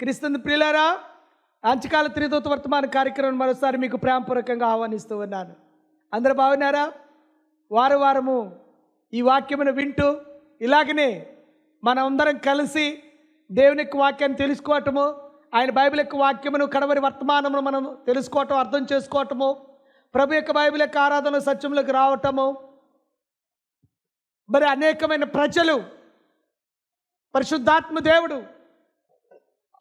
క్రీస్తుని ప్రియులారా అంచకాల త్రిదూత వర్తమాన కార్యక్రమం మరోసారి మీకు ప్రేమపూర్వకంగా ఆహ్వానిస్తూ ఉన్నాను. అందరూ బాగున్నారా? వారం వారము ఈ వాక్యమును వింటూ ఇలాగనే మనమందరం కలిసి దేవుని యొక్క వాక్యాన్ని తెలుసుకోవటము ఆయన బైబిల్ యొక్క వాక్యమును కడవరి వర్తమానమును మనం తెలుసుకోవటం అర్థం చేసుకోవటము ప్రభు యొక్క బైబిల్ యొక్క ఆరాధన సత్యములకు రావటము. మరి అనేకమైన ప్రజలు పరిశుద్ధాత్మ దేవుడు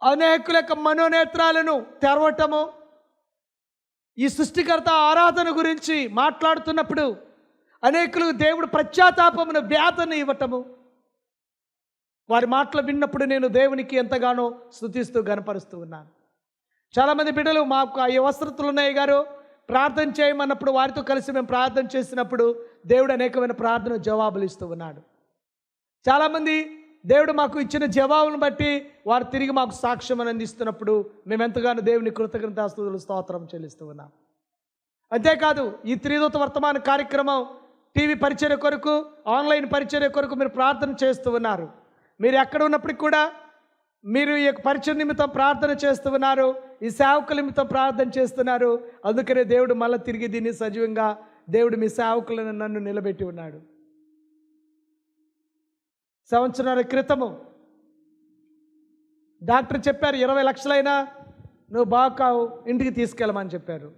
అనేకుల యొక్క మనోనేత్రాలను తెరవటము ఈ సృష్టికర్త ఆరాధన గురించి మాట్లాడుతున్నప్పుడు అనేకులు దేవుడు ప్రత్యాతాపమును వ్యాధను ఇవ్వటము. వారి మాటలు విన్నప్పుడు నేను దేవునికి ఎంతగానో స్థుతిస్తూ గనపరుస్తూ ఉన్నాను. చాలామంది బిడ్డలు మాకు ఈ వస్త్రతులు ఉన్నాయి గారు. ప్రార్థన చేయమన్నప్పుడు వారితో కలిసి మేము ప్రార్థన చేసినప్పుడు దేవుడు అనేకమైన ప్రార్థన జవాబులు ఇస్తూ ఉన్నాడు. చాలామంది దేవుడు మాకు ఇచ్చిన జవాబును బట్టి వారు తిరిగి మాకు సాక్ష్యం అందిస్తున్నప్పుడు మేము ఎంతగానో దేవుని కృతజ్ఞతాస్తుతులు స్తోత్రం చెల్లిస్తూ ఉన్నాం. అంతేకాదు ఈ త్రిదూత వర్తమాన కార్యక్రమం టీవీ పరిచర్య కొరకు ఆన్లైన్ పరిచర్య కొరకు మీరు ప్రార్థన చేస్తూ ఉన్నారు. మీరు ఎక్కడ ఉన్నప్పటికీ కూడా మీరు ఈ యొక్క పరిచయ నిమిత్తం ప్రార్థన చేస్తూ ఉన్నారు ఈ సేవకుల నిమిత్తం ప్రార్థన చేస్తున్నారు. అందుకనే దేవుడు మళ్ళీ తిరిగి దీన్ని సజీవంగా దేవుడు మీ సేవకులను నన్ను నిలబెట్టి ఉన్నాడు. సంవత్సరాల క్రితము. డాక్టర్ చెప్పారు ఇరవై లక్షలైనా నువ్వు బాగు కావు ఇంటికి తీసుకెళ్ళమని చెప్పారు.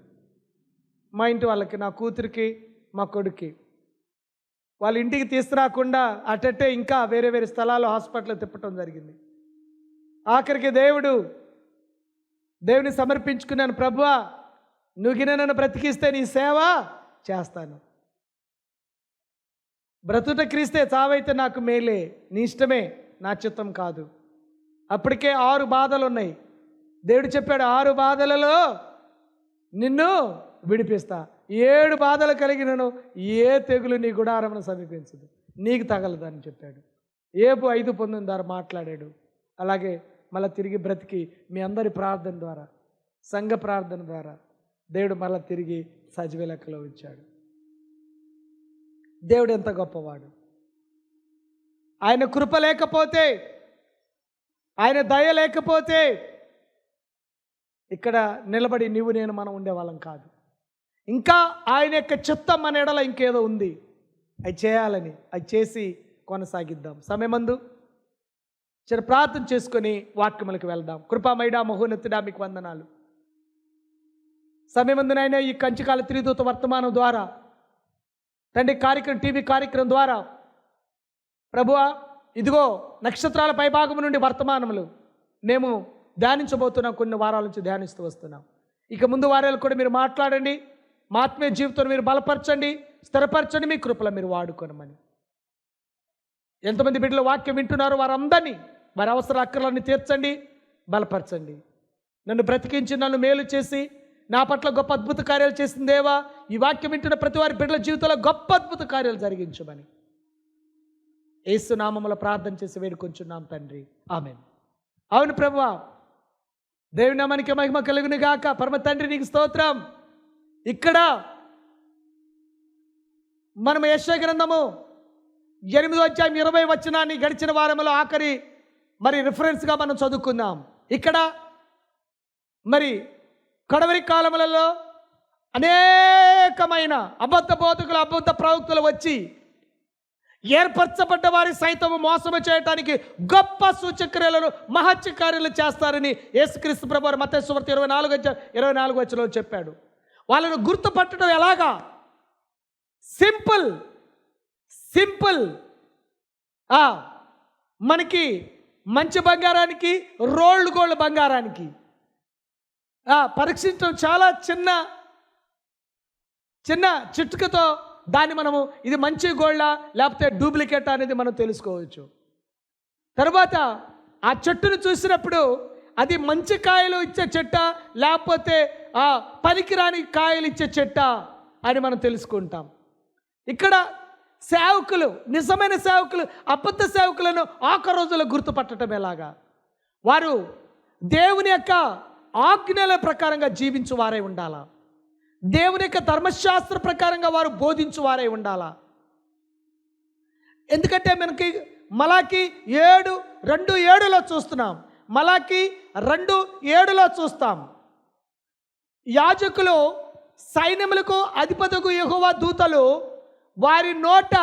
మా ఇంటి వాళ్ళకి నా కూతురికి మా కొడుకి వాళ్ళ ఇంటికి తీసుకురాకుండా అటట్టే ఇంకా వేరే వేరే స్థలాలు హాస్పిటల్ తిప్పటం జరిగింది. ఆఖరికి దేవుడు దేవుని సమర్పించుకున్నాను ప్రభువా నువ్వు గిన్నె నన్ను బ్రతికిస్తే నీ సేవ చేస్తాను. బ్రతుట క్రీస్తే చావైతే నాకు మేలే నీ ఇష్టమే నా చిత్తం కాదు. అప్పటికే ఆరు బాధలు ఉన్నాయి దేవుడు చెప్పాడు ఆరు బాధలలో నిన్ను విడిపిస్తా. ఏడు బాధలు కలిగినను ఏ తెగులు నీ గుడారమును సమీపించదు. నీకు తగలదని చెప్పాడు. ఏపు ఐదు పొందిన ద్వారా మాట్లాడాడు. అలాగే మళ్ళీ తిరిగి బ్రతికి మీ అందరి ప్రార్థన ద్వారా సంఘ ప్రార్థన ద్వారా దేవుడు మళ్ళీ తిరిగి సజీవ లెక్కలో ఉంచాడు. దేవుడు ఎంత గొప్పవాడు. ఆయన కృప లేకపోతే ఆయన దయ లేకపోతే ఇక్కడ నిలబడి నీవు నేను మనం ఉండేవాళ్ళం కాదు. ఇంకా ఆయన యొక్క చిత్తం మన ఎడల ఇంకేదో ఉంది. అది చేయాలని అది చేసి కొనసాగిద్దాం. సమయమందు చిన్న ప్రార్థన చేసుకొని వాక్యములకు వెళ్దాం. కృపామైడా మహోన్నతుడా మీకు వందనాలు. సమయమందునైనా ఈ కంచికాల త్రిదూత వర్తమానం ద్వారా తండ్రి కార్యక్రమం టీవీ కార్యక్రమం ద్వారా. ప్రభువా ఇదిగో నక్షత్రాల పైభాగం నుండి వర్తమానములు. మేము ధ్యానించబోతున్నాం కొన్ని వారాల నుంచి ధ్యానిస్తూ వస్తున్నాం. ఇక ముందు వారాలు కూడా మీరు మాట్లాడండి. మా ఆత్మీయ మీరు బలపరచండి స్థిరపరచండి మీ కృపలో మీరు వాడుకోనమని. ఎంతమంది బిడ్డలు వాక్యం వింటున్నారో వారందరినీ వారి అవసర అక్కర్లన్నీ తీర్చండి బలపరచండి. నన్ను బ్రతికించి నన్ను మేలు చేసి నా పట్ల గొప్ప అద్భుత కార్యాలు చేసిన దేవా. ఈ వాక్యం వింటున్న ప్రతి వారి బిడ్డల జీవితంలో గొప్ప అద్భుత కార్యాలు జరిగించమని. ఏసునామముల ప్రార్థన చేసి వేడుకొంచున్నాం తండ్రి. ఆమె అవును ప్రభువా. దేవుని నామానికి మహిమ కలుగును గాక. పరమ తండ్రి నీకు స్తోత్రం. ఇక్కడ మనం యశ గ్రంథము ఎనిమిదో అధ్యాయం ఇరవై వచనాన్ని గడిచిన వారంలో ఆఖరి మరి రిఫరెన్స్గా మనం చదువుకుందాం. ఇక్కడ మరి కడవరి కాలములలో అనేకమైన అబద్ధ బోధకులు అబద్ధ ప్రవక్తులు వచ్చి ఏర్పరచబడ్డ వారి సైతము మోసము చేయటానికి గొప్ప సూచక్రియలను మహత్యకార్యాలు చేస్తారని యేసుక్రీస్తు ప్రభు వారు ఇరవై నాలుగు ఇరవై నాలుగు వచ్చలో చెప్పాడు. వాళ్ళను గుర్తుపట్టడం ఎలాగా? Simple simple. మనకి మంచి బంగారానికి రోల్డ్ గోల్డ్ బంగారానికి. పరీక్షించడం చాలా చిన్న చిన్న చిట్కతో దాన్ని మనము ఇది మంచి గోల్డా లేకపోతే డూప్లికేట్ అనేది మనం తెలుసుకోవచ్చు. తర్వాత ఆ చెట్టును చూసినప్పుడు అది మంచి కాయలు ఇచ్చే చెట్ట లేకపోతే ఆ పనికిరాని కాయలు ఇచ్చే చెట్ట అని మనం తెలుసుకుంటాం. ఇక్కడ సేవకులు నిజమైన సేవకులు అబద్ధ సేవకులను ఆఖ రోజుల్లో గుర్తుపట్టడం ఎలాగా? వారు దేవుని యొక్క ఆజ్ఞల ప్రకారంగా జీవించు వారై ఉండాలా? దేవుని యొక్క ధర్మశాస్త్ర ప్రకారంగా వారు బోధించు వారై ఉండాలా? ఎందుకంటే మనకి మలాకి ఏడు రెండు ఏడులో చూస్తున్నాం. మలాకి రెండు ఏడులో చూస్తాం. యాజకులు సైన్యములకు అధిపతుకు ఎగువ దూతలు వారి నోట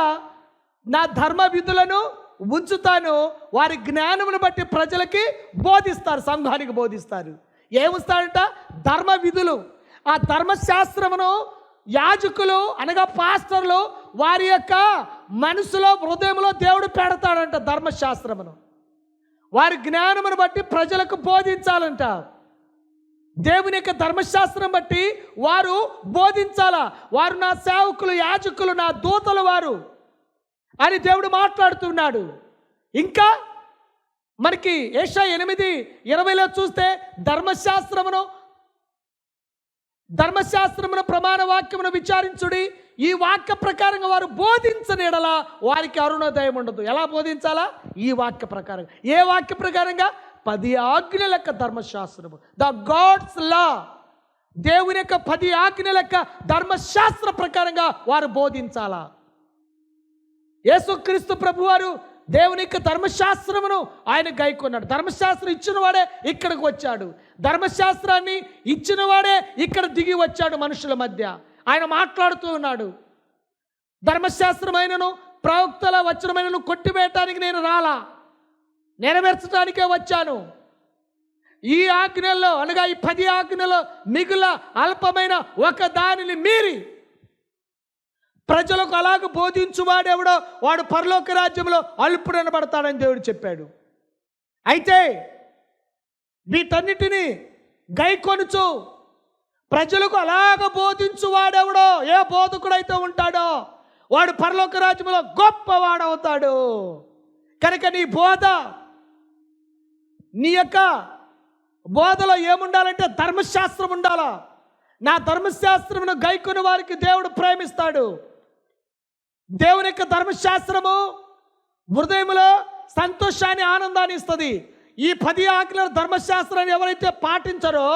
నా ధర్మ విధులను ఉంచుతాను. వారి జ్ఞానమును బట్టి ప్రజలకి బోధిస్తారు సంఘానికి బోధిస్తారు. ఏమిస్తాడంట? ధర్మ విధులు ఆ ధర్మశాస్త్రమును యాజకులు అనగా పాస్టర్లు వారి యొక్క మనసులో హృదయంలో దేవుడు పెడతాడంట ధర్మశాస్త్రమును. వారి జ్ఞానమును బట్టి ప్రజలకు బోధించాలంట. దేవుని యొక్క ధర్మశాస్త్రం బట్టి వారు బోధించాలా. వారు నా సేవకులు యాజకులు నా దూతలు వారు అని దేవుడు మాట్లాడుతున్నాడు. ఇంకా మనకి ఏషా ఎనిమిది ఇరవైలో చూస్తే ధర్మశాస్త్రమును ధర్మశాస్త్రమును ప్రమాణ వాక్యమును విచారించుడి. ఈ వాక్య ప్రకారంగా వారు బోధించని ఎడల వారికి అరుణోదయం ఉండదు. ఎలా బోధించాలా? ఈ వాక్య ప్రకారం ఏ వాక్య ప్రకారంగా? పది ఆజ్ఞల యొక్క ధర్మశాస్త్రము. The God's law. దేవుని యొక్క పది ఆజ్ఞల యొక్క ధర్మశాస్త్ర ప్రకారంగా వారు బోధించాలా? యేసుక్రీస్తు ప్రభువారు దేవుని యొక్క ధర్మశాస్త్రమును ఆయన గైకొన్నాడు. ధర్మశాస్త్రం ఇచ్చిన వాడే ఇక్కడికి వచ్చాడు. ధర్మశాస్త్రాన్ని ఇచ్చిన వాడే ఇక్కడ దిగి వచ్చాడు మనుషుల మధ్య. ఆయన మాట్లాడుతూ ఉన్నాడు. ధర్మశాస్త్రమైనను ప్రవక్తల వచనమైనను కొట్టివేయటానికి నేను రాలా? నెరవేర్చడానికే వచ్చాను. ఈ ఆజ్ఞల్లో అనగా ఈ పది ఆజ్ఞలో మిగుల అల్పమైన ఒక దానిని మీరి. ప్రజలకు అలాగ బోధించువాడెవడో వాడు పరలోక రాజ్యంలో అల్పుడనబడతాడని దేవుడు చెప్పాడు. అయితే వీటన్నిటినీ గైకొనుచు ప్రజలకు అలాగ బోధించువాడెవడో ఏ బోధకుడైతే ఉంటాడో వాడు పరలోక రాజ్యంలో గొప్పవాడవుతాడు. కనుక నీ బోధ నీ యొక్క బోధలో ఏముండాలంటే ధర్మశాస్త్రం ఉండాలా? నా ధర్మశాస్త్రమును గైకొని వారికి దేవుడు ప్రేమిస్తాడు. దేవుని యొక్క ధర్మశాస్త్రము హృదయంలో సంతోషాన్ని ఆనందాన్ని ఇస్తుంది. ఈ పది ఆజ్ఞల ధర్మశాస్త్రాన్ని ఎవరైతే పాటించరో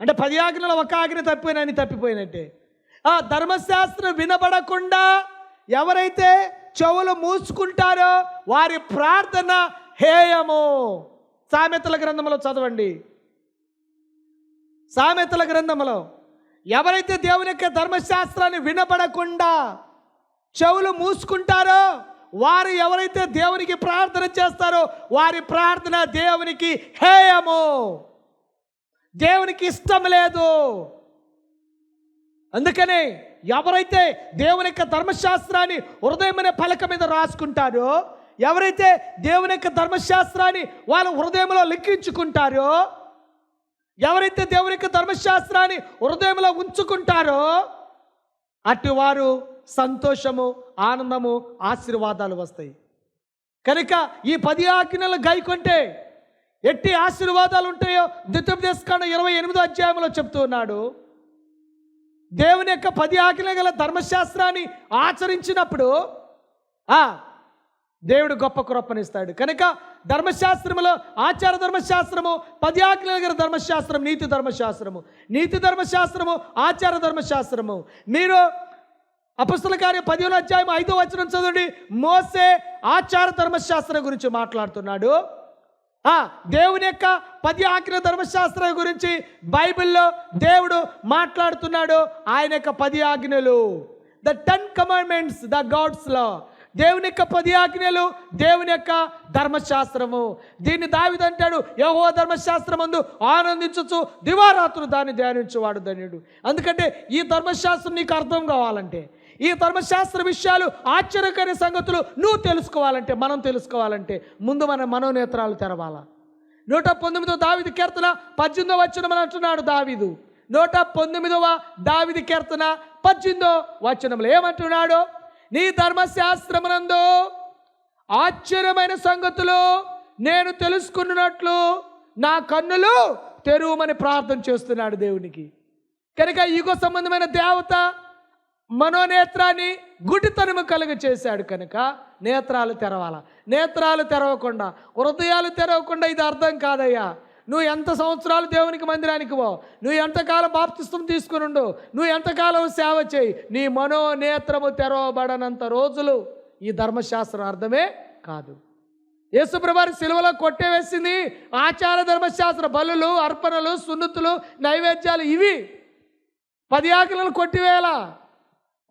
అంటే పది ఆజ్ఞలు ఒక ఆజ్ఞ తప్పిపోయినని తప్పిపోయినట్టే. ఆ ధర్మశాస్త్రం వినబడకుండా ఎవరైతే చెవులు మూసుకుంటారో వారి ప్రార్థన హేయము. సామెతల గ్రంథంలో చదవండి. సామెతల గ్రంథంలో ఎవరైతే దేవుని యొక్క ధర్మశాస్త్రాన్ని వినబడకుండా చెవులు మూసుకుంటారో? వారు ఎవరైతే దేవునికి ప్రార్థన చేస్తారో వారి ప్రార్థన దేవునికి హేయము. దేవునికి ఇష్టం లేదు. అందుకనే ఎవరైతే దేవుని యొక్క ధర్మశాస్త్రాన్ని హృదయమనే పలక మీద రాసుకుంటారో ఎవరైతే దేవుని యొక్క ధర్మశాస్త్రాన్ని వాళ్ళ హృదయంలో లిఖించుకుంటారో ఎవరైతే దేవుని యొక్క ధర్మశాస్త్రాన్ని హృదయంలో ఉంచుకుంటారో అటు వారు సంతోషము ఆనందము ఆశీర్వాదాలు వస్తాయి. కనుక ఈ పది ఆజ్ఞలు గైకొంటే ఎట్టి ఆశీర్వాదాలు ఉంటాయో ద్వితీయోపదేశకాండ ఇరవై ఎనిమిదో అధ్యాయంలో చెప్తున్నాడు దేవుని యొక్క పది ఆజ్ఞల గల ధర్మశాస్త్రాన్ని ఆచరించినప్పుడు ఆ దేవుడు గొప్ప కృపనిస్తాడు. కనుక ధర్మశాస్త్రములో ఆచార ధర్మశాస్త్రము పది ఆజ్ఞల గల ధర్మశాస్త్రం నీతి ధర్మశాస్త్రము. నీతి ధర్మశాస్త్రము ఆచార ధర్మశాస్త్రము. మీరు అపస్తుల కార్య పదిహేను అధ్యాయం ఐదో వచనం చదవండి. మోసే ఆచార ధర్మశాస్త్రం గురించి మాట్లాడుతున్నాడు. ఆ దేవుని యొక్క పది ఆజ్ఞ ధర్మశాస్త్రం గురించి బైబిల్లో దేవుడు మాట్లాడుతున్నాడు. ఆయన యొక్క పది ఆజ్ఞలు the ten commandments the God's law దేవుని యొక్క పది ఆజ్ఞలు దేవుని యొక్క ధర్మశాస్త్రము. దీన్ని దావిదంటాడు యహో ధర్మశాస్త్రం అందు ఆనందించచ్చు దివారాత్రులు దాన్ని ధ్యానించేవాడు ధన్యుడు. ఎందుకంటే ఈ ధర్మశాస్త్రం నీకు అర్థం కావాలంటే ఈ ధర్మశాస్త్ర విషయాలు ఆశ్చర్యకర సంగతులు నువ్వు తెలుసుకోవాలంటే మనం తెలుసుకోవాలంటే ముందు మన మనోనేత్రాలు తెరవాలా? నూట పంతొమ్మిదో దావిది కీర్తన పద్దెనిమిదో వచనం అంటున్నాడు దావిదు. నూట పంతొమ్మిదవ దావిది కీర్తన పద్దెనిమిదో వచనంలో ఏమంటున్నాడు? నీ ధర్మశాస్త్రమునందు ఆశ్చర్యమైన సంగతులు నేను తెలుసుకున్నట్లు నా కన్నులు తెరువమని ప్రార్థన చేస్తున్నాడు దేవునికి. కనుక యుగ సంబంధమైన దేవత మనోనేత్రాన్ని గుడితనము కలుగ చేశాడు కనుక నేత్రాలు తెరవాల. నేత్రాలు తెరవకుండా హృదయాలు తెరవకుండా ఇది అర్థం కాదయ్యా. నువ్వు ఎంత సంవత్సరాలు దేవునికి మందిరానికి పో. నువ్వు ఎంతకాలం బాప్తిస్తం తీసుకుని ఉండు. నువ్వు ఎంతకాలం సేవ చేయి. నీ మనోనేత్రము తెరవబడనంత రోజులు ఈ ధర్మశాస్త్రం అర్థమే కాదు. యేసుప్రభారి సిలువలో కొట్టేవేసింది ఆచార ధర్మశాస్త్ర బలులు అర్పణలు సున్నతులు నైవేద్యాలు ఇవి. పది ఆకలను కొట్టివేయాల?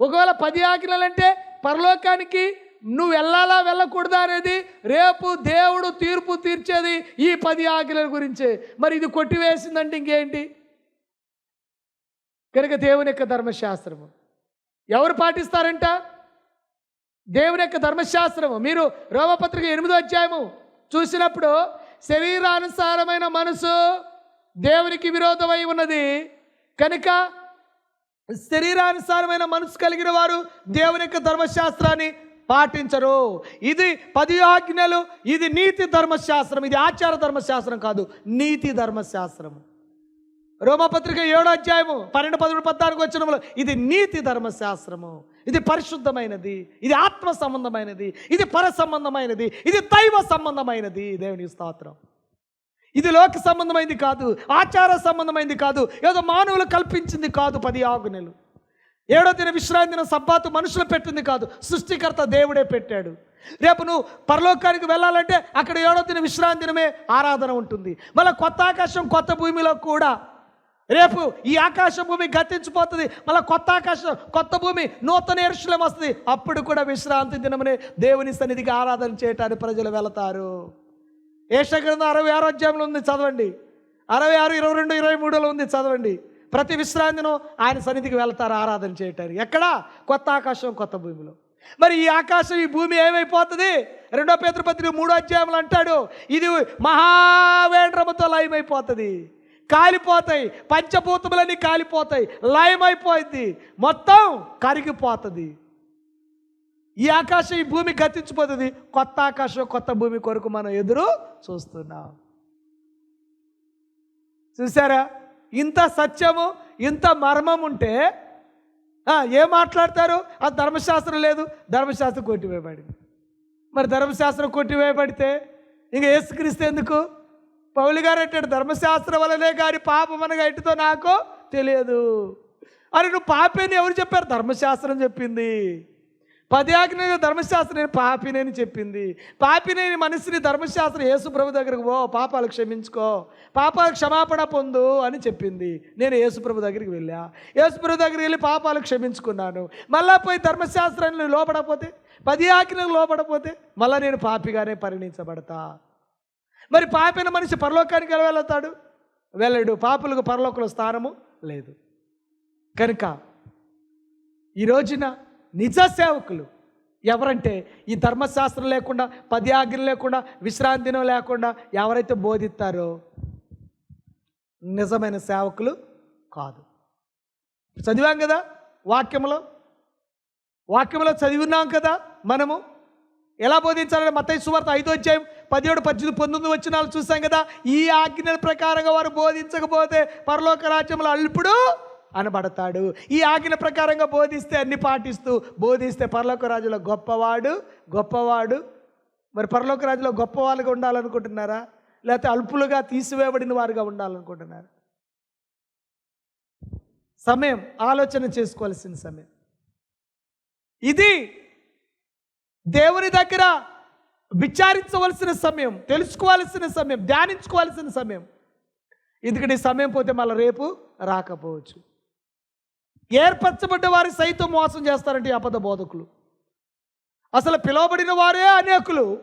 ఒకవేళ పది ఆజ్ఞలు అంటే పరలోకానికి నువ్వు వెళ్ళాలా వెళ్ళకూడదా అనేది రేపు దేవుడు తీర్పు తీర్చేది ఈ పది ఆజ్ఞల గురించే. మరి ఇది కొట్టివేసిందంటే ఇంకేంటి? కనుక దేవుని యొక్క ధర్మశాస్త్రము. ఎవరు పాటిస్తారంట? దేవుని యొక్క ధర్మశాస్త్రము. మీరు రోమపత్రిక ఎనిమిదో అధ్యాయము చూసినప్పుడు శరీరానుసారమైన మనసు దేవునికి విరోధమై ఉన్నది. కనుక శరీరానుసారమైన మనసు కలిగిన వారు దేవుని యొక్క ధర్మశాస్త్రాన్ని పాటించరు. ఇది పది ఆజ్ఞలు ఇది నీతి ధర్మశాస్త్రం ఇది ఆచార ధర్మశాస్త్రం కాదు నీతి ధర్మశాస్త్రం రోమపత్రిక ఏడో అధ్యాయము పన్నెండు పదమూడు పద్నాలుగు వచ్చినప్పుడు ఇది నీతి ధర్మశాస్త్రము. ఇది పరిశుద్ధమైనది ఇది ఆత్మ సంబంధమైనది ఇది పర సంబంధమైనది ఇది దైవ సంబంధమైనది దేవుని స్తోత్రం. ఇది లోక సంబంధమైంది కాదు ఆచార సంబంధమైంది కాదు ఏదో మానవులు కల్పించింది కాదు పది ఆజ్ఞలు. ఏడో దిన విశ్రాంతి దిన సబ్బాతు మనుషులు పెట్టింది కాదు సృష్టికర్త దేవుడే పెట్టాడు. రేపు నువ్వు పరలోకానికి వెళ్ళాలంటే అక్కడ ఏడో దిన విశ్రాంతి దినమే ఆరాధన ఉంటుంది. మళ్ళీ కొత్త ఆకాశం కొత్త భూమిలో కూడా. రేపు ఈ ఆకాశ భూమి గతించిపోతుంది మళ్ళీ కొత్త ఆకాశం కొత్త భూమి నూతన ఎరుశలం వస్తుంది. అప్పుడు కూడా విశ్రాంతి దినమనే దేవుని సన్నిధికి ఆరాధన చేయటానికి ప్రజలు వెళతారు. ఏషగ్రంథం అరవై ఆరు అధ్యాయంలో ఉంది చదవండి. అరవై ఆరు ఇరవై రెండు ఇరవై మూడులో ఉంది చదవండి. ప్రతి విశ్రాంతిను ఆయన సన్నిధికి వెళ్తారు ఆరాధన చేయటానికి. ఎక్కడ? కొత్త ఆకాశం కొత్త భూమిలో. మరి ఈ ఆకాశం ఈ భూమి ఏమైపోతుంది? రెండో పేతృపత్రిక మూడో అధ్యాయంలో అంటాడు ఇది మహావేండ్రముతో లయమైపోతుంది. కాలిపోతాయి పంచభూతములన్నీ కాలిపోతాయి లయమైపోయింది. మొత్తం కరిగిపోతుంది. ఈ ఆకాశం ఈ భూమి గతించిపోతుంది. కొత్త ఆకాశం కొత్త భూమి కొరకు మనం ఎదురు చూస్తున్నాం. చూసారా ఇంత సత్యము ఇంత మర్మం ఉంటే ఏం మాట్లాడతారు? ఆ ధర్మశాస్త్రం లేదు. ధర్మశాస్త్రం కొట్టివేయబడింది. మరి ధర్మశాస్త్రం కొట్టివేయబడితే ఇంక ఏసుక్రీస్తు ఎందుకు? పౌలు గారు అంటాడు ధర్మశాస్త్రం వల్లనే కానీ పాపం అనగా ఎటుతో నాకు తెలియదు. అని నువ్వు పాపేని ఎవరు చెప్పారు? ధర్మశాస్త్రం చెప్పింది. పది ధర్మశాస్త్రం నేను పాపినేని చెప్పింది. పాపినేని మనిషిని ధర్మశాస్త్రం యేసుప్రభు దగ్గరకు పో పాపాలు క్షమించుకో పాపాలు క్షమాపణ పొందు అని చెప్పింది. నేను యేసుప్రభు దగ్గరికి వెళ్ళా. యేసుప్రభు దగ్గరికి వెళ్ళి పాపాలు క్షమించుకున్నాను. మళ్ళా పోయి ధర్మశాస్త్రాన్ని లోపడపోతే పది ఆజ్ఞలకు లోపడపోతే మళ్ళా నేను పాపిగానే పరిణించబడతా. మరి పాపిన మనిషి పరలోకానికి ఎలా వెళ్తాడు? వెళ్ళడు. పాపులకు పరలోకంలో స్థానము లేదు. కనుక ఈ రోజున నిజ సేవకులు ఎవరంటే ఈ ధర్మశాస్త్రం లేకుండా పది ఆజ్ఞలు లేకుండా విశ్రాంతి దినం లేకుండా ఎవరైతే బోధిస్తారో నిజమైన సేవకులు కాదు. చదివాం కదా వాక్యంలో వాక్యంలో చదివినాం కదా మనము? ఎలా బోధించాలంటే మత సువార్త ఐదో అధ్యాయం పదిహేడు పద్దెనిమిది పంతొమ్మిది వచ్చినాలు చూసాం కదా? ఈ ఆజ్ఞల ప్రకారంగా వారు బోధించకపోతే పరలోక రాజ్యంలో అల్పుడు అనబడతాడు. ఈ ఆజ్ఞ ప్రకారంగా బోధిస్తే అన్ని పాటిస్తూ బోధిస్తే పర్లోక రాజులో గొప్పవాడు గొప్పవాడు. మరి పర్లోక రాజులో గొప్పవాళ్ళుగా ఉండాలనుకుంటున్నారా? లేకపోతే అల్పులుగా తీసివేయబడిన వారుగా ఉండాలనుకుంటున్నారా? సమయం ఆలోచన చేసుకోవాల్సిన సమయం. ఇది దేవుని దగ్గర విచారించవలసిన సమయం తెలుసుకోవాల్సిన సమయం ధ్యానించుకోవాల్సిన సమయం. ఎందుకంటే సమయం పోతే మళ్ళీ రేపు రాకపోవచ్చు. ఏర్పరచబడ్డ వారి సైతం మోసం చేస్తారంటే ఈ అబద్ధ బోధకులు. అసలు పిలువబడిన వారే అనేకులు.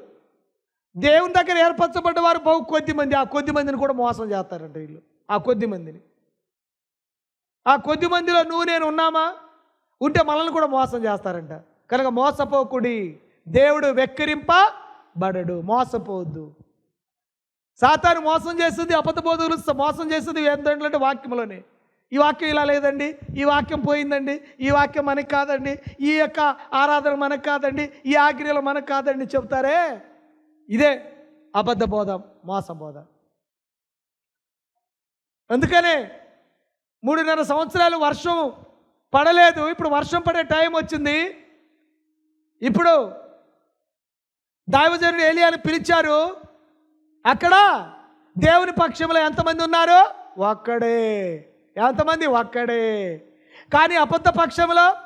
దేవుని దగ్గర ఏర్పరచబడ్డ వారు బహు కొద్ది మంది. ఆ కొద్ది మందిని కూడా మోసం చేస్తారంట వీళ్ళు. ఆ కొద్ది మందిని. ఆ కొద్ది మందిలో నువ్వు నేను ఉన్నామా? ఉంటే మనల్ని కూడా మోసం చేస్తారంట. కనుక మోసపోకుడి దేవుడు వెక్కిరింప బడడు మోసపోవద్దు. సాతాను మోసం చేస్తుంది అబద్ధ బోధకులు మోసం చేస్తుంది ఏంటంటే వాక్యంలోనే ఈ వాక్యం ఇలా లేదండి. ఈ వాక్యం పోయిందండి. ఈ వాక్యం మనకు కాదండి. ఈ యొక్క ఆరాధన మనకు కాదండి. ఈ ఆగ్రియలు మనకు కాదండి చెప్తారే? ఇదే అబద్ధ బోధ మోస బోధ. అందుకనే మూడున్నర సంవత్సరాలు వర్షం పడలేదు. ఇప్పుడు వర్షం పడే టైం వచ్చింది. ఇప్పుడు దైవజనుడు ఏలియాని పిలిచారు. అక్కడ దేవుని పక్షంలో ఎంతమంది ఉన్నారు? ఒక్కడే. ఎంతమంది? ఒక్కడే. కానీ అబద్ధ పక్షంలో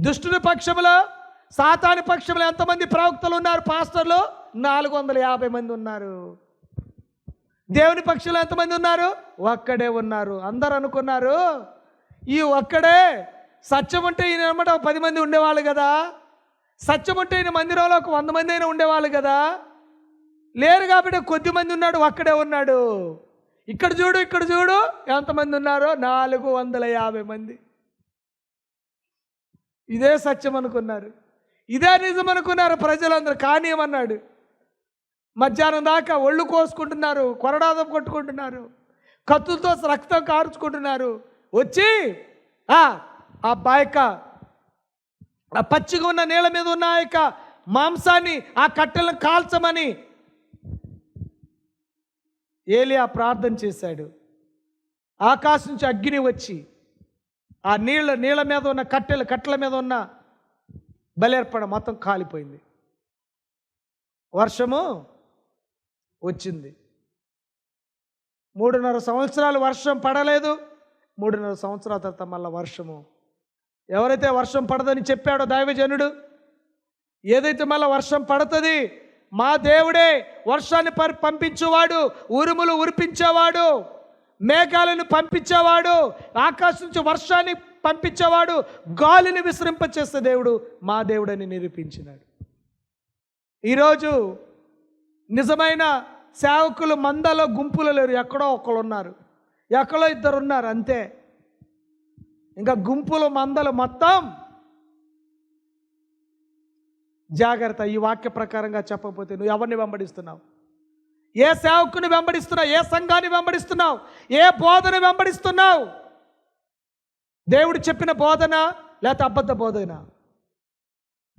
దుష్టుని పక్షంలో సాతాని పక్షంలో ఎంతమంది ప్రవక్తలు ఉన్నారు? పాస్టర్లు నాలుగు వందల యాభై మంది ఉన్నారు. దేవుని పక్షంలో ఎంతమంది ఉన్నారు? ఒక్కడే ఉన్నారు. అందరు అనుకున్నారు ఈ ఒక్కడే సత్యం ఉంటే ఈయన అనమాట ఒక పది మంది ఉండేవాళ్ళు కదా. సత్యం ఉంటే ఈయన మందిరంలో ఒక వంద మంది అయినా ఉండేవాళ్ళు కదా. లేరు కాబట్టి కొద్ది మంది ఉన్నాడు ఒక్కడే ఉన్నాడు. ఇక్కడ చూడు ఇక్కడ చూడు. ఎంతమంది ఉన్నారో? నాలుగు వందల యాభై మంది. ఇదే సత్యం అనుకున్నారు. ఇదే నిజం అనుకున్నారు ప్రజలందరూ. కానీ ఏమన్నాడు? మధ్యాహ్నం దాకా ఒళ్ళు కోసుకుంటున్నారు కొరడాదం కొట్టుకుంటున్నారు కత్తులతో రక్తం కార్చుకుంటున్నారు. వచ్చి ఆ ఆ బాయక ఆ పచ్చిగా ఉన్న నీళ్ళ మీద ఉన్న ఆ యొక్క మాంసాన్ని ఆ కట్టెలను కాల్చమని ఏలియా ప్రార్థన చేశాడు. ఆకాశం నుంచి అగ్ని వచ్చి ఆ నీళ్ళ నీళ్ళ మీద ఉన్న కట్టెల కట్టెల మీద ఉన్న బలేర్పడ మొత్తం కాలిపోయింది. వర్షము వచ్చింది. మూడున్నర సంవత్సరాలు వర్షం పడలేదు. మూడున్నర సంవత్సరాల తర్వాత మళ్ళీ వర్షము. ఎవరైతే వర్షం పడదని చెప్పాడో దైవజనుడు ఏదైతే మళ్ళీ వర్షం పడుతుంది మా దేవుడే వర్షాన్ని పర్ పంపించేవాడు ఉరుములు ఉరిపించేవాడు మేఘాలను పంపించేవాడు ఆకాశం నుంచి వర్షాన్ని పంపించేవాడు గాలిని విశ్రింపచేసే దేవుడు మా దేవుడని నిరూపించినాడు. ఈరోజు నిజమైన సేవకులు మందలో గుంపులు లేరు ఎక్కడో ఒకళ్ళు ఉన్నారు ఎక్కడో ఇద్దరు ఉన్నారు అంతే. ఇంకా గుంపులు మందలు మొత్తం జాగ్రత్త ఈ వాక్య ప్రకారంగా చెప్పకపోతే నువ్వు ఎవరిని వెంబడిస్తున్నావు? ఏ సేవకుని వెంబడిస్తున్నావు? ఏ సంఘాన్ని వెంబడిస్తున్నావు? ఏ బోధన వెంబడిస్తున్నావు? దేవుడు చెప్పిన బోధన? లేకపోతే అబద్ధ బోధన?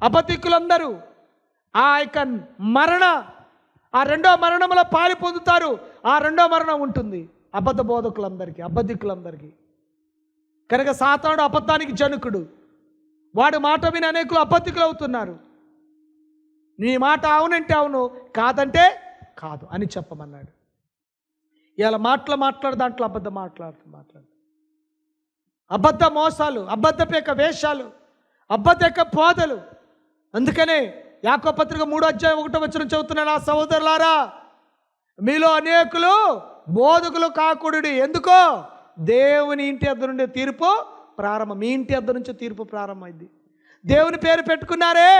అబద్ధికులందరూ ఆ యొక్క మరణ ఆ రెండో మరణంలో పాలి పొందుతారు. ఆ రెండో మరణం ఉంటుంది. అబద్ధ బోధకులందరికీ అబద్ధికులందరికీ. కనుక సాతానుడు అబద్ధానికి జనుకుడు. వాడు మాట విని అనేకులు అబద్ధికులు అవుతున్నారు నీ మాట అవునంటే అవును కాదంటే కాదు అని చెప్పమన్నాడు. ఇలా మాటలు మాట్లాడు దాంట్లో అబద్ధం మాట్లాడుతూ మాట్లాడు. అబద్ధ మోసాలు అబద్ధపు యొక్క వేషాలు అబద్ధ యొక్క పోదలు అందుకనే యాకో పత్రిక మూడో అధ్యాయం ఒకటో వచ్చిన చెబుతున్నాను ఆ సహోదరులారా మీలో అనేకులు బోధకులు కాకుడు ఎందుకో? దేవుని ఇంటి అద్దరు నుండి తీర్పు ప్రారంభం మీ ఇంటి అద్దరు నుంచి తీర్పు ప్రారంభమైంది. దేవుని పేరు పెట్టుకున్నారే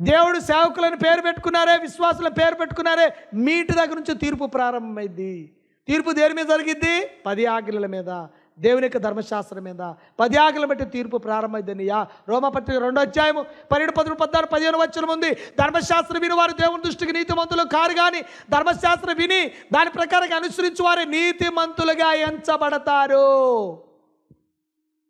దేవుడు సేవకులని పేరు పెట్టుకున్నారే విశ్వాసుల పేరు పెట్టుకున్నారే మీటి దగ్గర నుంచి తీర్పు ప్రారంభమైంది. తీర్పు దేని మీద జరిగిద్ది పది ఆజ్ఞల మీద దేవుని యొక్క ధర్మశాస్త్రం మీద. పది ఆజ్ఞలు బట్టి తీర్పు ప్రారంభమైందనియా రోమపత్రిక రెండో అధ్యాయము పన్నెండు పదమూడు పద్నాలుగు పదిహేను వచ్చిన ఉంది. ధర్మశాస్త్రం విని వారు దేవుని దృష్టికి నీతిమంతులు కారు కానీ ధర్మశాస్త్రం విని దాని ప్రకారంగా అనుసరించి వారు నీతిమంతులుగా ఎంచబడతారు.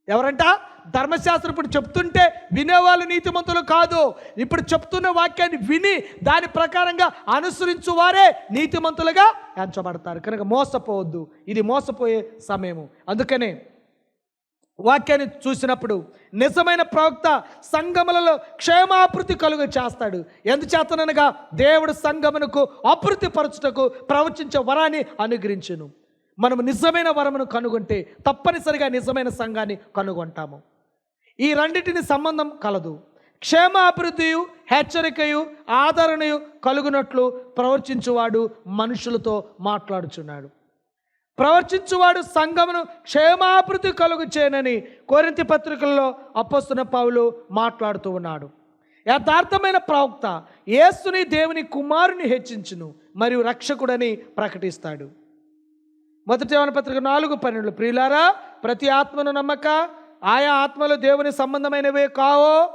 ఎవరంట? ధర్మశాస్త్రం ఇప్పుడు చెప్తుంటే వినేవాళ్ళు నీతిమంతులు కాదు. ఇప్పుడు చెప్తున్న వాక్యాన్ని విని దాని ప్రకారంగా అనుసరించు వారే నీతిమంతులుగా ఎంచబడతారు. కనుక మోసపోవద్దు. ఇది మోసపోయే సమయము. అందుకనే వాక్యాన్ని చూసినప్పుడు నిజమైన ప్రవక్త సంగములలో క్షేమాభివృద్ధి కలుగు చేస్తాడు. ఎందుచేతనగా దేవుడు సంగమునకు అభివృద్ధి పరచుటకు ప్రవచించే వరాన్ని అనుగ్రహించును. మనము నిజమైన వరమును కనుగొంటే తప్పనిసరిగా నిజమైన సంఘాన్ని కనుగొంటాము. ఈ రెండింటిని సంబంధం కలదు. క్షేమాభివృద్ధియు హెచ్చరికయు ఆదరణయు కలుగునట్లు ప్రవర్తించువాడు మనుషులతో మాట్లాడుచున్నాడు. ప్రవర్తించువాడు సంఘమును క్షేమాభివృద్ధి కలుగుచేనని కోరింతి పత్రికల్లో అప్పస్తున్న పావులు మాట్లాడుతూ ఉన్నాడు. యథార్థమైన ప్రవక్త యేసుని దేవుని కుమారుని హెచ్చించును మరియు రక్షకుడని ప్రకటిస్తాడు. మొదటి యోహాను పత్రిక నాలుగు పన్నెండు. ప్రియులారా ప్రతి ఆత్మను నమ్మక ఆయా ఆత్మలు దేవుని సంబంధమైనవే కావో?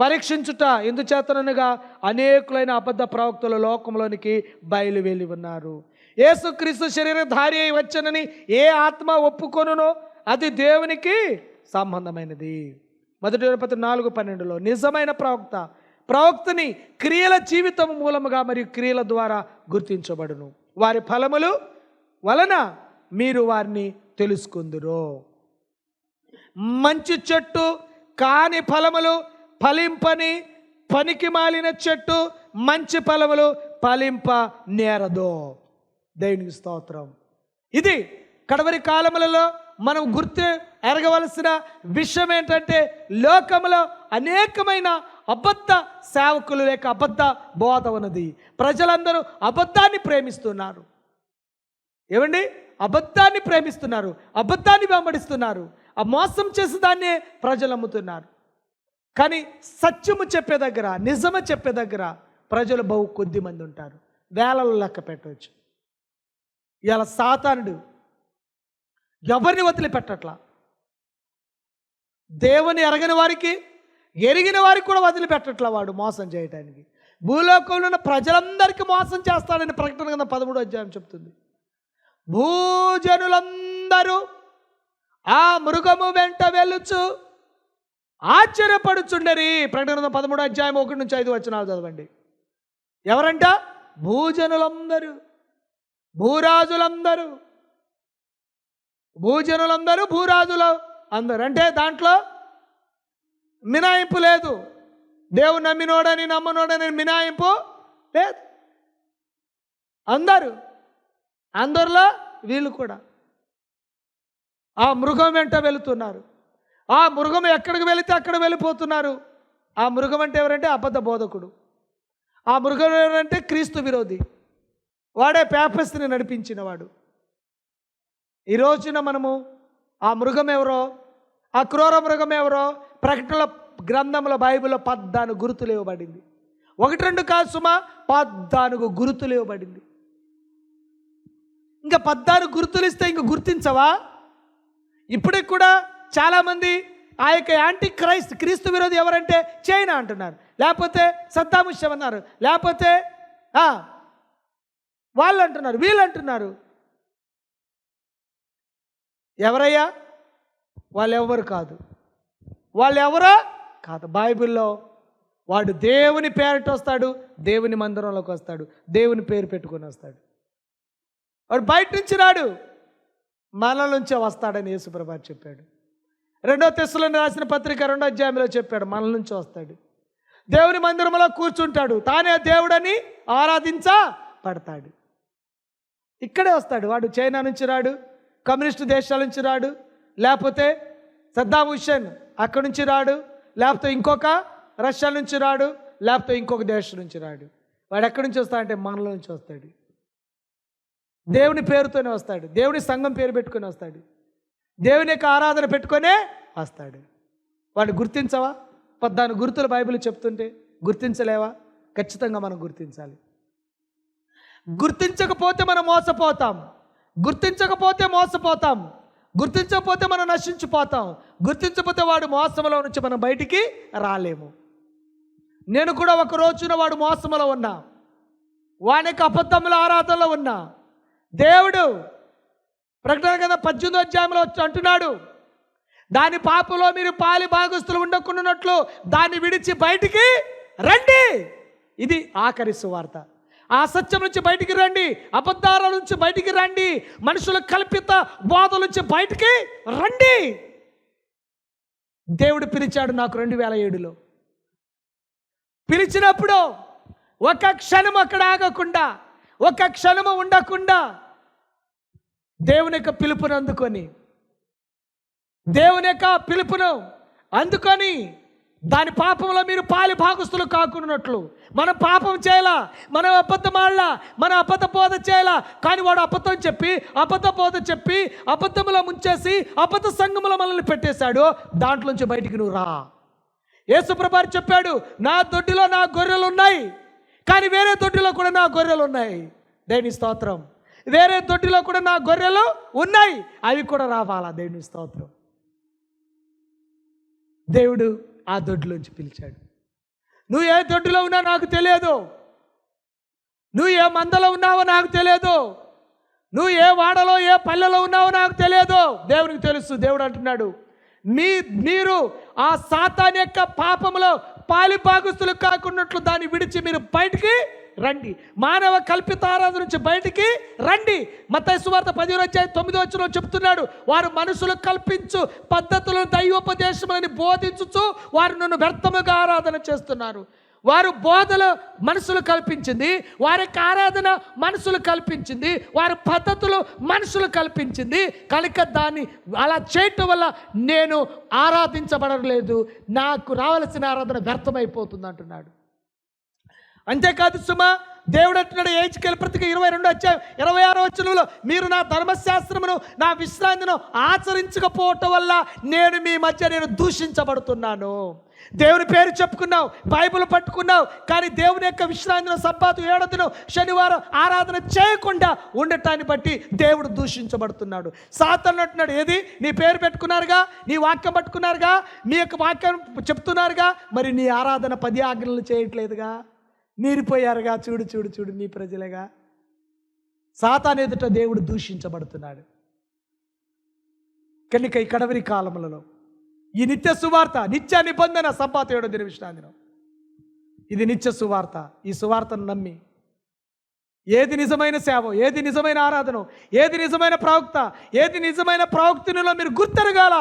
పరీక్షించుట. ఎందుచేతనగా అనేకులైన అబద్ధ ప్రవక్తలు లోకంలోనికి బయలువెళ్ళి ఉన్నారు. యేసుక్రీస్తు శరీరధారి అయి వచ్చనని ఏ ఆత్మ ఒప్పుకొనునో అది దేవునికి సంబంధమైనది. మొదటి యోహాను నాలుగు పన్నెండులో నిజమైన ప్రవక్త ప్రవక్తని క్రియల జీవితం మూలముగా మరియు క్రియల ద్వారా గుర్తించబడును. వారి ఫలములు వలన మీరు వారిని తెలుసుకుందురు. మంచి చెట్టు కాని ఫలములు ఫలింపని పనికి మాలిన చెట్టు మంచి ఫలములు ఫలింప నేరదు. దేవునికి స్తోత్రం. ఇది కడవరి కాలములలో మనం గుర్తు ఎరగవలసిన విషయం ఏంటంటే లోకములో అనేకమైన అబద్ధ సేవకులు లేక అబద్ధ బోధ ఉన్నది. ప్రజలందరూ అబద్ధాన్ని ప్రేమిస్తున్నారు. ఏమండి? అబద్ధాన్ని ప్రేమిస్తున్నారు. అబద్ధాన్ని వెంబడిస్తున్నారు. ఆ మోసం చేసే దాన్నే ప్రజలు అమ్ముతున్నారు. కానీ సత్యము చెప్పే దగ్గర నిజము చెప్పే దగ్గర ప్రజలు బహు కొద్ది మంది ఉంటారు. వేలలో లెక్క పెట్టవచ్చు ఇలా సాతానుడు ఎవరిని వదిలిపెట్టట్లా? దేవుని ఎరగని వారికి ఎరిగిన వారికి కూడా వదిలిపెట్టట్లా వాడు మోసం చేయటానికి. భూలోకంలో ఉన్న ప్రజలందరికీ మోసం చేస్తాడని ప్రకటన కింద పదమూడు అధ్యాయం చెప్తుంది. భూజనులందరూ ఆ మృగము వెంట వెళ్ళుచు ఆశ్చర్యపడుచుండరి. ప్రకటన పదమూడు అధ్యాయం ఒకటి నుంచి ఐదు వచ్చినాలు చదవండి. ఎవరంట? భూజనులందరూ. భూరాజులందరూ. భూజనులందరూ భూరాజులు అందరూ. అంటే దాంట్లో మినాయింపు లేదు. దేవుడు నమ్మినోడని నమ్మనోడని మినాయింపు లేదు. అందరూ. అందరిలో వీళ్ళు కూడా. ఆ మృగం వెంట వెళుతున్నారు. ఆ మృగం ఎక్కడికి వెళితే అక్కడ వెళ్ళిపోతున్నారు. ఆ మృగం అంటే ఎవరంటే అబద్ధ బోధకుడు. ఆ మృగం ఎవరంటే క్రీస్తు విరోధి. వాడే పేపస్ని నడిపించిన వాడు. ఈ రోజున మనము ఆ మృగం ఎవరో ఆ క్రూర మృగం ఎవరో ప్రకటనల గ్రంథంలో బైబిల్లో పద్నాలుగు గుర్తులు ఇవ్వబడింది. ఒకటి రెండు కాదు సుమా పద్నాలుగు గుర్తులు ఇవ్వబడింది. ఇంకా పద్నాలుగు గుర్తులు ఇస్తే ఇంక గుర్తించవా? ఇప్పటికి కూడా చాలామంది ఆ యొక్క యాంటీ క్రైస్ట్ క్రీస్తు విరోధి ఎవరంటే చైనా అంటున్నారు. లేకపోతే సద్దాముష్యం అన్నారు. లేకపోతే వాళ్ళు అంటున్నారు వీళ్ళు అంటున్నారు ఎవరయ్యా? వాళ్ళెవరు కాదు. వాళ్ళు ఎవరో కాదు. బైబిల్లో వాడు దేవుని పేరిట వస్తాడు దేవుని మందిరంలోకి వస్తాడు దేవుని పేరు పెట్టుకొని వస్తాడు. వాడు బయట నుంచి రాడు. మనలోంచే వస్తాడని యేసుప్రభాత్ చెప్పాడు. రెండో తెస్సులను రాసిన పత్రిక రెండో అధ్యాయంలో చెప్పాడు మన నుంచి వస్తాడు. దేవుని మందిరంలో కూర్చుంటాడు తానే దేవుడని ఆరాధించా పడతాడు ఇక్కడే వస్తాడు వాడు చైనా నుంచి రాడు కమ్యూనిస్టు దేశాల నుంచి రాడు లేకపోతే సద్దాం హుస్సేన్ అక్కడి నుంచి రాడు లేకపోతే ఇంకొక రష్యా నుంచి రాడు లేకపోతే ఇంకొక దేశం నుంచి రాడు. వాడు ఎక్కడి నుంచి వస్తాడంటే మనలో నుంచి వస్తాడు. దేవుని పేరుతోనే వస్తాడు. దేవుని సంఘం పేరు పెట్టుకొని వస్తాడు. దేవుని యొక్క ఆరాధన పెట్టుకొనే వస్తాడు. వాడిని గుర్తించవా? పద్నాలుగు గుర్తులు బైబిల్ చెప్తుంటే గుర్తించలేవా? ఖచ్చితంగా మనం గుర్తించాలి. గుర్తించకపోతే మనం మోసపోతాం. గుర్తించకపోతే మోసపోతాం. గుర్తించకపోతే మనం నశించిపోతాం. గుర్తించకపోతే వాడు మోసంలో నుంచి మనం బయటికి రాలేము. నేను కూడా ఒక రోజున వాడు మోసంలో ఉన్నా. వానికి అబద్ధముల ఆరాధనలో ఉన్నా. దేవుడు ప్రకటన కదా పద్దెనిమిదో అధ్యాయంలో వచ్చి అంటున్నాడు దాని పాపలో మీరు పాలి భాగస్తులు ఉండకుండానట్లు దాన్ని విడిచి బయటికి రండి. ఇది ఆఖరి సువార్త. ఆ సత్యం నుంచి బయటికి రండి అబద్ధాల నుంచి బయటికి రండి మనుషుల కల్పిత బోధ నుంచి బయటికి రండి. దేవుడు పిలిచాడు నాకు రెండు వేల ఏడులో. పిలిచినప్పుడు ఒక క్షణం అక్కడ ఆగకుండా ఒక క్షణము ఉండకుండా దేవుని యొక్క పిలుపును అందుకొని దేవుని యొక్క పిలుపును అందుకొని దాని పాపంలో మీరు పాలి భాగస్తులు కాకున్నట్లు. మనం పాపం చేయాలా? మనం అబద్ధం ఆడలా? మనం అబద్ధ బోధ చేయాలా? కానీ వాడు అబద్ధం చెప్పి అబద్ధ బోధ చెప్పి అబద్ధములో ముంచేసి అబద్ధ సంఘములో మనల్ని పెట్టేశాడు. దాంట్లోంచి బయటికి నువ్వు రా. యేసుప్రభారు చెప్పాడు నా దొడ్డిలో నా గొర్రెలు ఉన్నాయి కానీ వేరే దొడ్డిలో కూడా నా గొర్రెలు ఉన్నాయి. దేని స్తోత్రం. వేరే దొడ్డిలో కూడా నా గొర్రెలు ఉన్నాయి. అవి కూడా రావాలా? దేవుని స్తోత్రం. దేవుడు ఆ దొడ్లోంచి పిలిచాడు. నువ్వు ఏ దొడ్డిలో ఉన్నా నాకు తెలియదు. నువ్వు ఏ మందలో ఉన్నావో నాకు తెలియదు. నువ్వు ఏ వాడలో ఏ పల్లెలో ఉన్నావో నాకు తెలియదు. దేవునికి తెలుసు. దేవుడు అంటున్నాడు మీ మీరు ఆ సాతాన్ యొక్క పాపంలో పాలిపాగుస్తులు కాకున్నట్లు దాన్ని విడిచి మీరు బయటికి రండి. మానవ కల్పిత ఆరాధన నుంచి బయటికి రండి. మత సువార్త పదిహేను వచ్చాయి తొమ్మిది వచ్చిన చెప్తున్నాడు వారు మనుషులు కల్పించు పద్ధతులను దైవోపదేశములని బోధించుచు వారు నన్ను వ్యర్థముగా ఆరాధన చేస్తున్నారు. వారు బోధలు మనసులు కల్పించింది వారి ఆరాధన మనసులు కల్పించింది వారి పద్ధతులు మనసులు కల్పించింది. కనుక దాన్ని అలా చేయటం వల్ల నేను ఆరాధించబడలేదు నాకు రావలసిన ఆరాధన వ్యర్థమైపోతుంది అంటున్నాడు. అంతేకాదు సుమా దేవుడు అంటున్నాడు ఏజ్కెళ్ళి ప్రతికి ఇరవై రెండు వచ్చాయి ఇరవై ఆరో వచ్చినలో మీరు నా ధర్మశాస్త్రమును నా విశ్రాంతిను ఆచరించకపోవటం వల్ల నేను మీ మధ్య నేను దూషించబడుతున్నాను. దేవుని పేరు చెప్పుకున్నావు బైబిల్ పట్టుకున్నావు కానీ దేవుని యొక్క విశ్రాంతిలో సబ్బాతు ఏడో శనివారం ఆరాధన చేయకుండా ఉండటాన్ని బట్టి దేవుడు దూషించబడుతున్నాడు. సాతన్ అంటున్నాడు ఏది? నీ పేరు పెట్టుకున్నారుగా? నీ వాక్యం పట్టుకున్నారుగా? నీ యొక్క వాక్యం చెప్తున్నారుగా? మరి నీ ఆరాధన పది ఆజ్ఞలు చేయట్లేదుగా? నీరిపోయారుగా? చూడు చూడు చూడు నీ ప్రజలుగా. సాతాన్ ఎదుట దేవుడు దూషించబడుతున్నాడు. కనుక ఈ కడవరి కాలములలో ఈ నిత్య సువార్త నిత్య నిబంధన సంపాత ఏడో దిన విశ్రాంతినం. ఇది నిత్య సువార్త. ఈ సువార్తను నమ్మి ఏది నిజమైన సేవ ఏది నిజమైన ఆరాధన ఏది నిజమైన ప్రవక్త ఏది నిజమైన ప్రవక్తునిలో మీరు గుర్తెరగాల.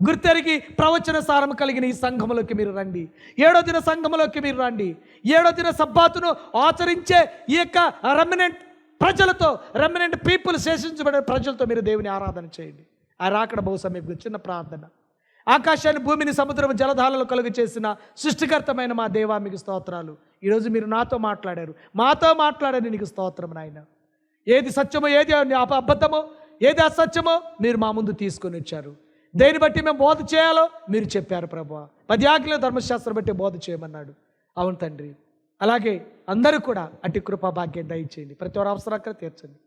గుర్తెరిగి ప్రవచన సారం కలిగిన ఈ సంఘములోకి మీరు రండి. ఏడో దిన సంఘములోకి మీరు రండి. ఏడో దిన సబ్బాతును ఆచరించే ఈ యొక్క రెమినెంట్ ప్రజలతో రెమినెంట్ పీపుల్ శేషించబడిన ప్రజలతో మీరు దేవుని ఆరాధన చేయండి. ఆ రాకడ బహు సమీప చిన్న ప్రార్థన. ఆకాశాన్ని భూమిని సముద్రం జలధారలు కలుగు చేసిన సృష్టికర్తమైన మా దేవా మీకు స్తోత్రాలు. ఈరోజు మీరు నాతో మాట్లాడారు. మాతో మాట్లాడని నీకు స్తోత్రం నాయన. ఏది సత్యమో ఏది అబద్ధమో ఏది అసత్యమో మీరు మా ముందు తీసుకొని వచ్చారు. దేని బట్టి మేము బోధ చేయాలో మీరు చెప్పారు ప్రభు పది ఆజ్ఞల ధర్మశాస్త్రం బట్టి బోధ చేయమన్నాడు. అవును తండ్రి. అలాగే అందరూ కూడా అటు కృపా భాగ్యం దయచేయండి. ప్రతి ఒక్క అక్కడ తీర్చండి.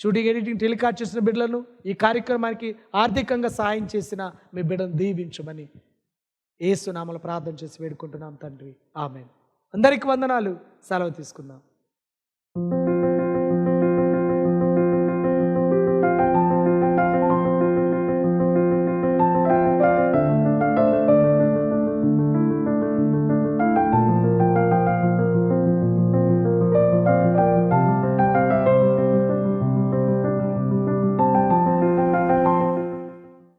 షూటింగ్ ఎడిటింగ్ టెలికాస్ట్ చేసిన బిడ్డలను ఈ కార్యక్రమానికి ఆర్థికంగా సాయం చేసిన మీ బిడ్డను దీవించమని ఏసునామలు ప్రార్థన చేసి వేడుకుంటున్నాం తండ్రి. ఆమె అందరికి వందనాలు. సెలవు తీసుకుందాం.